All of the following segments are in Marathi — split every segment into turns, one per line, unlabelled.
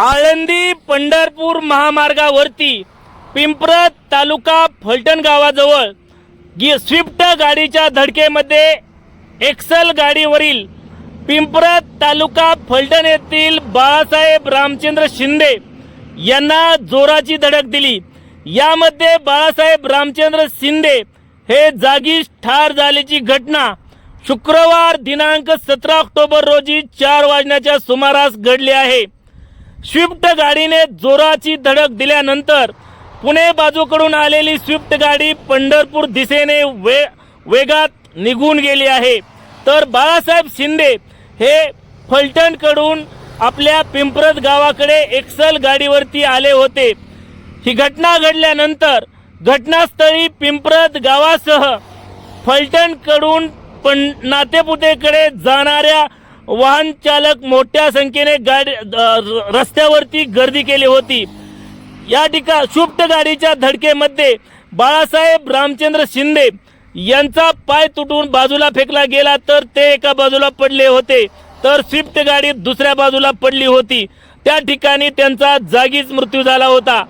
आळंदी पंढरपूर महामार्गावरती पिंपरत तालुका फलटण गावाजवळ गी स्विफ्ट गाडीच्या धडकेमध्ये एक्सल गाडीवरील पिंपरत तालुका फलटण येथील बाळासाहेब रामचंद्र शिंदे यांना जोराची धडक दिली. यामध्ये बाळासाहेब रामचंद्र शिंदे हे जागीच ठार झाल्याची घटना शुक्रवार दिनांक सतरा ऑक्टोबर रोजी चार वाजण्याच्या सुमारास घडली आहे. स्विफ्ट गाडीने जोराची धडक दिल्यानंतर पुणे बाजूकडून आलेली स्विफ्ट गाडी पंढरपूर दिशेने वे वेगात निघून गेली आहे. तर बाळासाहेब शिंदे हे फलटणकडून आपल्या पिंपरत गावाकडे एक्सल गाडीवरती आले होते. ही घटना घडल्यानंतर घटनास्थळी पिंपरत गावासह फलटणकडून पण नातेपुतेकडे जाणाऱ्या वाहन चालक मोठ्या संख्येने गाडी र- रस्त्यावरती गर्दी केली होती. या ठिकाणी शुप्त गाडीच्या धडकेमध्ये बाळासाहेब रामचंद्र शिंदे यांचा पाय तुटून बाजूला फेकला गेला तर ते एका बाजूला पडले होते. तर स्विफ्ट गाडी दुसऱ्या बाजूला पडली होती. त्या ठिकाणी त्यांचा जागीच मृत्यू झाला होता.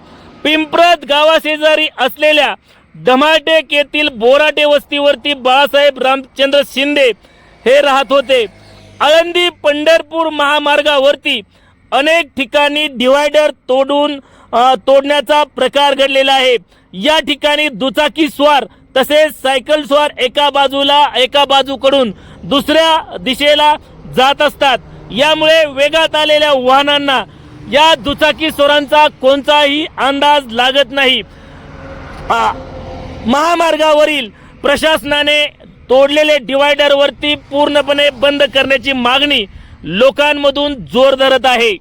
पिंपरत गावाशेजारी असलेल्या धमाटेक येथील बोराटे वस्तीवरती बाळासाहेब रामचंद्र शिंदे हे राहत होते. आळंदी पंढरपूर महामार्गावरती अनेक ठिकाणी डिवायडर तोडून तोडण्याचा प्रकार घडलेला आहे. या ठिकाणी दुचाकी स्वार तसेच सायकल स्वार एका बाजूला एका बाजूकडून दुसऱ्या दिशेला जात असतात. यामुळे वेगात आलेल्या वाहनांना या दुचाकी स्वरांचा कोणताही अंदाज लागत नाही. महामार्गावरील प्रशासनाने तोडलेले डिवायडरवरती पूर्णपणे बंद करण्याची मागणी लोकांमधून जोर धरत आहे.